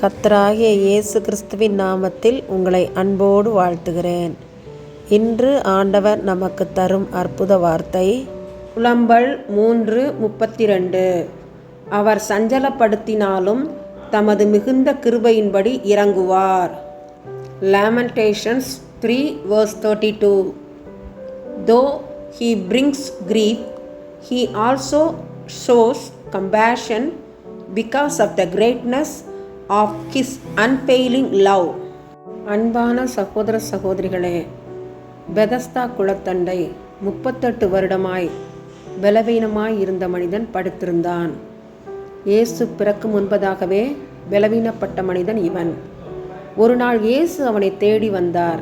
கத்தராகிய இயேசு கிறிஸ்துவின் நாமத்தில் உங்களை அன்போடு வாழ்த்துகிறேன். இன்று ஆண்டவர் நமக்கு தரும் அற்புத வார்த்தை புலம்பல் மூன்று முப்பத்தி ரெண்டு அவர் சஞ்சலப்படுத்தினாலும் தமது மிகுந்த கிருபையின்படி இறங்குவார். Lamentations three verse thirty two though he brings grief he also shows compassion because of the greatness of his unfailing love அன்பான சகோதர சகோதரிகளே பெதஸ்தா குளத்தண்டை முப்பத்தெட்டு வருடமாய் பலவீனமாய் இருந்த மனிதன் படுத்திருந்தான். இயேசு பிறக்கும் முன்பதாகவே பலவீனப்பட்ட மனிதன் இவன். ஒரு நாள் இயேசு அவனை தேடி வந்தார்.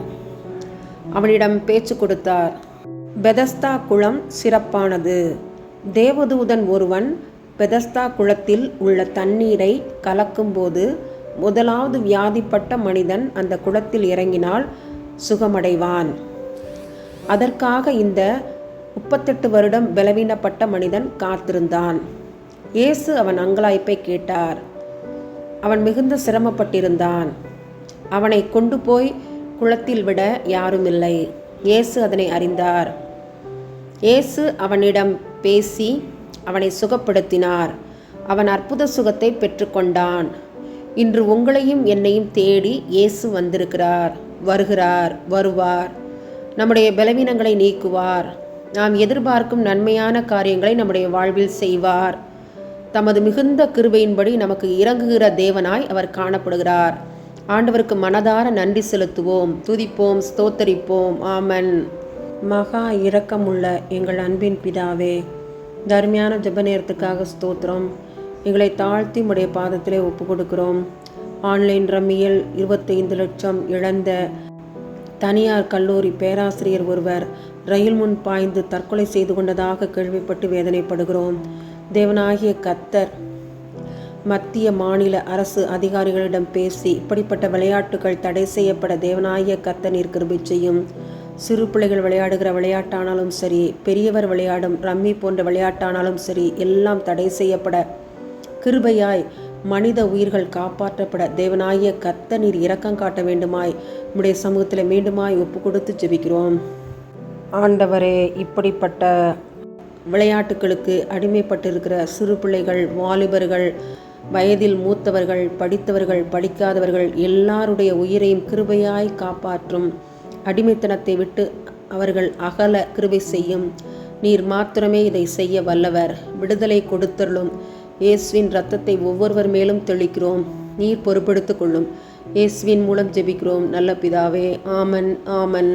அவனிடம் பேச்சு கொடுத்தார் பெதஸ்தா குளம் சிறப்பானது. தேவதூதன் ஒருவன் பெதஸ்தா குளத்தில் உள்ள தண்ணீரை கலக்கும்போது முதலாவது வியாதிப்பட்ட மனிதன் அந்த குளத்தில் இறங்கினால் சுகமடைவான். அதற்காக இந்த முப்பத்தெட்டு வருடம் பலவீனப்பட்ட மனிதன் காத்திருந்தான். இயேசு அவன் அங்கலாய்ப்பை கேட்டார். அவன் மிகுந்த சிரமப்பட்டிருந்தான். அவனை கொண்டு போய் குளத்தில் விட யாருமில்லை. இயேசு அதனை அறிந்தார். இயேசு அவனிடம் பேசி அவனை சுகப்படுத்தினார். அவன் அற்புத சுகத்தை பெற்றுக்கொண்டான். இன்று உங்களையும் என்னையும் தேடி இயேசு வந்திருக்கிறார். வருகிறார் வருவார். நம்முடைய பலவீனங்களை நீக்குவார். நாம் எதிர்பார்க்கும் நன்மையான காரியங்களை நம்முடைய வாழ்வில் செய்வார். தமது மிகுந்த கிருபையின்படி நமக்கு இறங்குகிற தேவனாய் அவர் காணப்படுகிறார். ஆண்டவருக்கு மனதார நன்றி செலுத்துவோம். துதிப்போம் ஸ்தோத்தரிப்போம். ஆமன். மகா இரக்கமுள்ள எங்கள் அன்பின் பிதாவே தர்மையான ஜெப நேரத்துக்காக ஸ்தோத்திரம். எங்களை தாழ்த்தி உடைய பாதத்திலே ஒப்பு கொடுக்கிறோம் ஆன்லைன் ரம்மியில் இருபத்தைந்து லட்சம் இழந்த தனியார் கல்லூரி பேராசிரியர் ஒருவர் ரயில் முன் பாய்ந்து தற்கொலை செய்து கொண்டதாக கேள்விப்பட்டு வேதனைப்படுகிறோம். தேவனாகிய கத்தர் மத்திய மாநில அரசு அதிகாரிகளிடம் பேசி இப்படிப்பட்ட விளையாட்டுகள் தடை செய்யப்பட தேவனாகிய கத்தர் கிருபை செய்யும். சிறு பிள்ளைகள் விளையாடுகிற விளையாட்டானாலும் சரி பெரியவர் விளையாடும் ரம்மி போன்ற விளையாட்டானாலும் சரி எல்லாம் தடை செய்யப்பட கிருபையாய் மனித உயிர்கள் காப்பாற்றப்பட தேவனாகிய கத்த நீர் இரக்கம் காட்ட வேண்டுமாய் உடைய சமூகத்தில் மீண்டுமாய் ஒப்பு கொடுத்து ஜெபிக்கிறோம். ஆண்டவரே இப்படிப்பட்ட விளையாட்டுகளுக்கு அடிமைப்பட்டிருக்கிற சிறு பிள்ளைகள் வாலிபர்கள் வயதில் மூத்தவர்கள் படித்தவர்கள் படிக்காதவர்கள் எல்லாருடைய உயிரையும் கிருபையாய் காப்பாற்றும் அடிமைத்தனத்தை விட்டு அவர்கள் அகல கிருபை செய்யும். நீர் மாத்திரமே இதை செய்ய வல்லவர். விடுதலை கொடுத்தருளும். இயேசுவின் ரத்தத்தை ஒவ்வொருவர் மேலும் தெளிக்கிறோம். நீர் பொறுப்படுத்திக் கொள்ளும். இயேசுவின் மூலம் ஜெபிக்கிறோம். நல்ல பிதாவே ஆமன் ஆமன்.